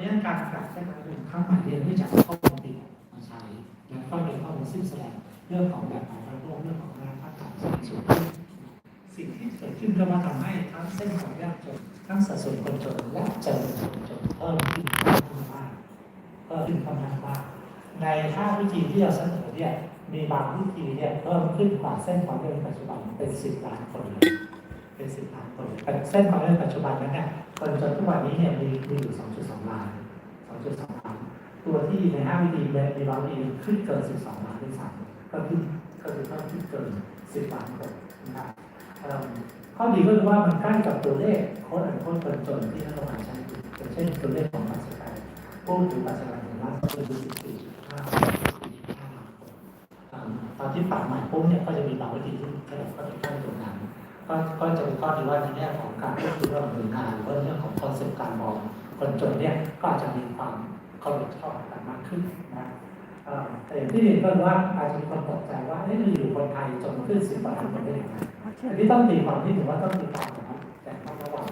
ราะฉะนั้นการปรับเส้นทางเป็นข้างใหม่เรียนที่จะเข้อมูลติดมาใช้แล้วก็เป็นข้อมูลซึ่งแสดงเรื่องของแบบของระบบเรื่องของงานพัฒนาสูงสุดสิ่งที่เกิดขึ้นก็มาทำให้ทั้งเส้นของยากจนทั้งสัดส่วนคนจนและเจริญคนจนเพิ่มขึ้นมากเพิ่มขึ้นประมาณมากในห้าวิธีที่เราเสนอเนี่ยมีบางวิธีเนี่ยเพิ่มขึ้นกว่าเส้นของเดิมปัจจุบันเป็นสิบล้านคนเลย แต่เส้นของเรื่องปัจจุบันนั้นเนี่ยคนจนทุกวันนี้เนี่ยมีมีอยู่ 2.2 ล้าน 2.2 ล้าน ตัวที่ใน5วิธีเนี่ยมีบางวิธีขึ้นเกิน 12 ล้านด้วยซ้ำก็ขึ้นก็คือเพิ่มขึ้นเกิน 10 ล้านคนนะครับข้อดีก็คือว่ามันใกล้กับตัวเลขโค้ดอันโค้ดคนจนที่รัฐบาลใช้อยู่อย่างเช่นตัวเลขของบัตรสกายผู้ถือบัตรสกายของรัฐก็คือ14.5ตอนที่ปรับใหม่ปุ๊บเนี่ยก็จะมีบางวิธีที่ขยับก็จะขึ้น ก็ก็จะมีข้อดีว่าในแง่ของการพูดคุยระหว่างหน่วยงานหรือเรื่องของคอนเซ็ปต์การมองคนจนเนี่ยก็อาจจะมีความเคารพชอบกันมากขึ้นนะแต่อย่างที่เรียนก็คือว่าอาจจะมีคนตกใจว่าเอ๊ะอยู่คนไทยจนขึ้นสิบกว่าล้านคนได้ยังไงอันนี้ต้องตีความที่ถือว่าต้องตีความนะแต่ต้องระวัง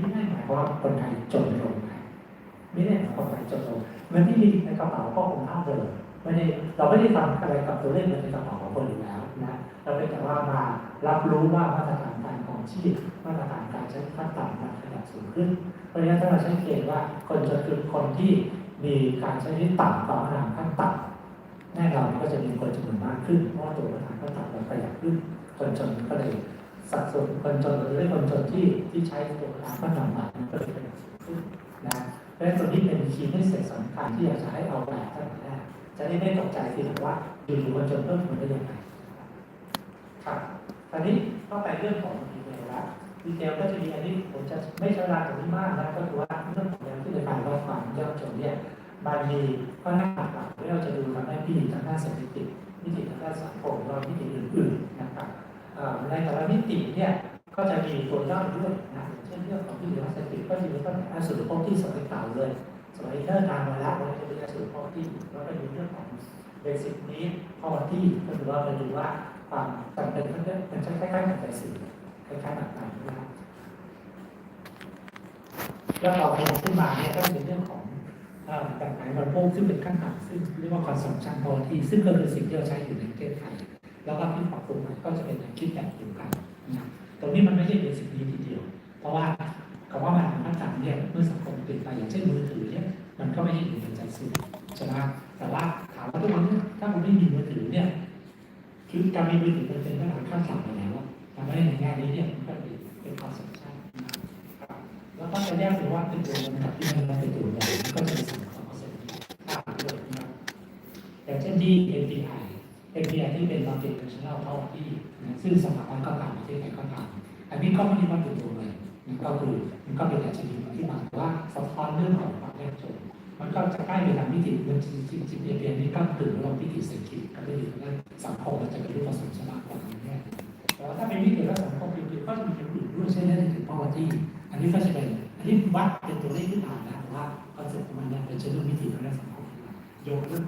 ไม่ได้หมายความว่าคนไทยจนลงนะไม่ได้หมายความว่าคนไทยจนลงเงินที่มีในกระเป๋าก็คงเท่าเดิม ไม่ได้เราไม่ได้ทำอะไรกับตัวเลขเงินในกระเป๋าของคนอยู่แล้วนะเราเป็นแต่ว่ามารับรู้ว่ามาตรฐานการของชีพมาตรฐานการใช้ขั้นต่ำมันขยับสูงขึ้น เพราะฉะนั้นถ้าเราใช้เกณฑ์ว่าคนจนคือคนที่มีการใช้ชีวิตต่ำกว่ามาตรฐานขั้นต่ำแน่นอนก็จะมีคนจำนวนมากขึ้น เพราะว่าตัวมาตรฐานขั้นต่ำมันประหยัดขึ้น คนจนก็เลยสัดส่วนคนจนหรือคนจนที่ที่ใช้ตัวมาตรฐานขั้นต่ำมันก็เลยประหยัดสูงขึ้นนะเพราะฉะนั้นตัวนี้เป็นคีย์ที่เสร็จสำคัญที่อยากจะให้เอาแบบตั้งแต่ จะได้ไม่ตกใจทีหลังว่าอยู่ๆคนจนเพิ่มขึ้นได้ยังไงครับตอนนี้ก็ไปเรื่องของดีเทลละดีเทลก็จะมีอันนี้ผมจะไม่ใช้เวลาตรงนี้มากนะก็คือว่าเรื่องของแนวที่ในการวัดความยากจนเนี่ยบางทีก็น่าหลากหลายที่เราจะดูทางด้านพิธีทางด้านเศรษฐกิจพิธีทางด้านสังคมแล้วพิธีอื่นๆนะครับในแต่ละมิติเนี่ยก็จะมีตัวย่อยด้วยนะเช่นเรื่องของพิธีทางเศรษฐกิจก็จะมีตั้งแต่สุดโภคที่สมัยเก่าเลย สมัยเนิ่นนานมาแล้วเราจะมีการสืบข้อที่แล้วก็มีเรื่องของเบสิกนี้ข้อที่ก็คือว่าเราดูว่าความจำเป็นก็จะเป็นคล้ายๆกับใจสื่อคล้ายๆแบบนั้นนะครับแล้วเราขยับขึ้นมาเนี่ยก็เป็นเรื่องของเอ่ารขายบริโภคซึ่งเป็นขั้นต่ำซึ่งเรียกว่า consumption quality ซึ่งก็คือสิ่งที่เราใช้อยู่ในประเทศไทยแล้วก็ที่ปรับปรุงก็จะเป็นการคิดแบบเดียวกันนะตรงนี้มันไม่ใช่เบสิกนี้ทีเดียว เพราะว่า นไปอย่างเช่นมือถือเนี่ยมันก็ไม่ใช่อยู่ในใจสื่ใช่ไหมแต่ว่าถามว่าทุกวันนี้ถ้าคุณไม่มีมือถือเนี่ยคือการมีมือถือมันเป็นมาตรฐานขั้นต่ำไปแล้วทำให้ในแง่นี้เนี่ยมันก็เป็นเป็นความสำคัญนแล้วก็จะแยกถึงว่าเป็นตัวเงินกับที่มันเป็นตัวใหญ่มันก็จะมีสังคมเปอร์เซ็นต์ต่างกันเลยนะครับอย่างเช่นที่ API API ที่เป็น multinational property ซึ่งสถาบันก็ต่างประเทศไหนก็ต่างอันนี้ก็ไม่ได้ว่าเป็นตัวเลยมันก็คือมันก็เป็นกาชนิดที่มา เรื่องของความยากจนมันก็จะใกล้ไปทางมิติเรื่องจริงจริงจริงเรียนนี้ก็ถือว่าวิธีเศรษฐกิจก็ได้อยู่ในสังคมมันจะเป็นรูปผสมสมากกว่านี้แน่แต่ว่าถ้าเป็นมิติเรื่องสังคมจริงๆก็จะมีอย่างอื่นด้วยเช่นเรื่องถึง poverty อันนี้ก็จะเป็นอันนี้วัดเป็นตัวเลขขึ้นมานะแต่ว่าคอนเซ็ปต์ของมันเนี่ยเป็นเชิงมิติทางด้านสังคมยกเรื่อง